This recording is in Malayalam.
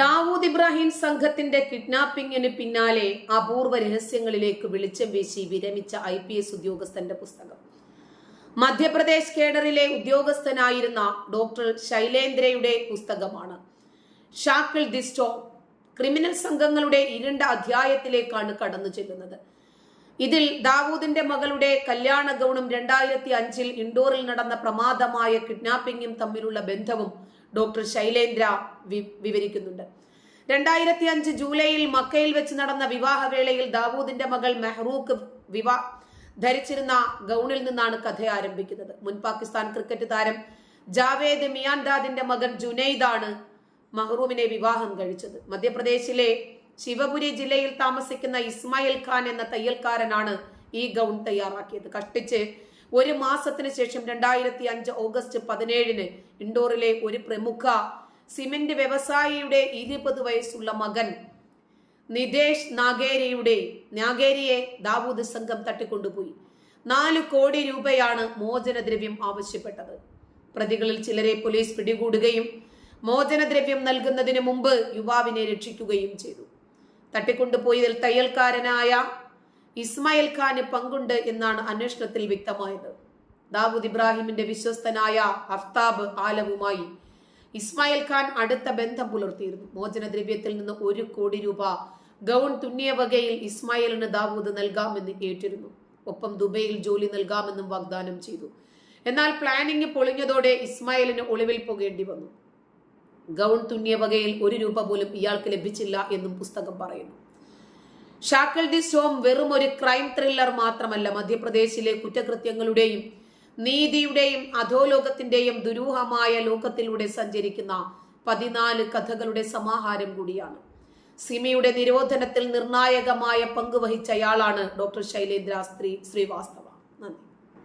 ദാവൂദ് ഇബ്രാഹിം സംഘത്തിന്റെ കിഡ്നാപ്പിംഗിന് പിന്നാലെ അപൂർവ രഹസ്യങ്ങളിലേക്ക് വെളിച്ചം വീശി വിരമിച്ച ഐ പി എസ് ഉദ്യോഗസ്ഥന്റെ പുസ്തകം. മധ്യപ്രദേശ് കേഡറിലെ ഉദ്യോഗസ്ഥനായിരുന്ന ഡോക്ടർ ശൈലേന്ദ്രയുടെ പുസ്തകമാണ്. ഷാക്കിൾ ദിസ്റ്റോ ക്രിമിനൽ സംഘങ്ങളുടെ ഇരുണ്ട അധ്യായത്തിലേക്കാണ് കടന്നു ചെല്ലുന്നത്. ഇതിൽ ദാവൂദിന്റെ മകളുടെ കല്യാണ ഗൗണും രണ്ടായിരത്തി അഞ്ചിൽ ഇൻഡോറിൽ നടന്ന പ്രമാദമായ കിഡ്നാപ്പിംഗും തമ്മിലുള്ള ബന്ധവും ഡോക്ടർ ശൈലേന്ദ്ര വിവരിക്കുന്നുണ്ട്. രണ്ടായിരത്തി അഞ്ച് ജൂലൈയിൽ മക്കയിൽ വെച്ച് നടന്ന വിവാഹവേളയിൽ ദാവൂദിന്റെ മകൾ മെഹ്റൂഖ് വിവാ ധരിച്ചിരുന്ന ഗൗണിൽ നിന്നാണ് കഥ ആരംഭിക്കുന്നത്. മുൻ പാകിസ്ഥാൻ ക്രിക്കറ്റ് താരം ജാവേദ് മിയാൻദാദിന്റെ മകൻ ജുനൈദാണ് മഹ്റൂമിനെ വിവാഹം കഴിച്ചത്. മധ്യപ്രദേശിലെ ശിവപുരി ജില്ലയിൽ താമസിക്കുന്ന ഇസ്മായിൽ ഖാൻ എന്ന തയ്യൽക്കാരനാണ് ഈ ഗൗൺ തയ്യാറാക്കിയത്. കഷ്ടിച്ച് ഒരു മാസത്തിന് ശേഷം രണ്ടായിരത്തി അഞ്ച് ഓഗസ്റ്റ് പതിനേഴിന് ഇൻഡോറിലെ ഒരു പ്രമുഖ സിമെന്റ് വ്യവസായിയുടെ ഇരുപത് വയസ്സുള്ള മകൻ നിതേഷ് നാഗേരിയുടെ നാഗേരിയെ ദാവൂദ് സംഘം തട്ടിക്കൊണ്ടുപോയി. നാല് കോടി രൂപയാണ് മോചനദ്രവ്യം ആവശ്യപ്പെട്ടത്. പ്രതികളിൽ ചിലരെ പോലീസ് പിടികൂടുകയും മോചനദ്രവ്യം നൽകുന്നതിന് മുമ്പ് യുവാവിനെ രക്ഷിക്കുകയും ചെയ്തു. തട്ടിക്കൊണ്ടുപോയതിൽ തയ്യൽക്കാരനായ ഇസ്മായിൽ ഖാന് പങ്കുണ്ട് എന്നാണ് അന്വേഷണത്തിൽ വ്യക്തമായത്. ദാവൂദ് ഇബ്രാഹിമിന്റെ വിശ്വസ്തനായ അഫ്താബ് ആലവുമായി ഇസ്മായിൽ ഖാൻ അടുത്ത ബന്ധം പുലർത്തിയിരുന്നു. മോചനദ്രവ്യത്തിൽ നിന്ന് ഒരു കോടി രൂപ ഗൗൺ തുന്നിയ വകയിൽ ഇസ്മായിലിന് ദാവൂദ് നൽകാമെന്ന് ഏറ്റിരുന്നു. ഒപ്പം ദുബൈയിൽ ജോലി നൽകാമെന്നും വാഗ്ദാനം ചെയ്തു. എന്നാൽ പ്ലാനിംഗ് പൊളിഞ്ഞതോടെ ഇസ്മായിലിന് ഒളിവിൽ പോകേണ്ടി വന്നു. ഗൗൺ തുന്നിയ വകയിൽ ഒരു രൂപ പോലും ഇയാൾക്ക് ലഭിച്ചില്ല എന്നും പുസ്തകം പറയുന്നു. ഷാക്കൽ ദി സോം വെറും ഒരു ക്രൈം ത്രില്ലർ മാത്രമല്ല മധ്യപ്രദേശിലെ കുറ്റകൃത്യങ്ങളുടെയും നീതിയുടെയും അധോലോകത്തിന്റെയും ദുരൂഹമായ ലോകത്തിലൂടെ സഞ്ചരിക്കുന്ന പതിനാല് കഥകളുടെ സമാഹാരം കൂടിയാണ്. സിമിയുടെ നിരോധനത്തിൽ നിർണായകമായ പങ്കുവഹിച്ചയാളാണ് ഡോക്ടർ ശൈലേന്ദ്ര ശ്രീ ശ്രീവാസ്തവ.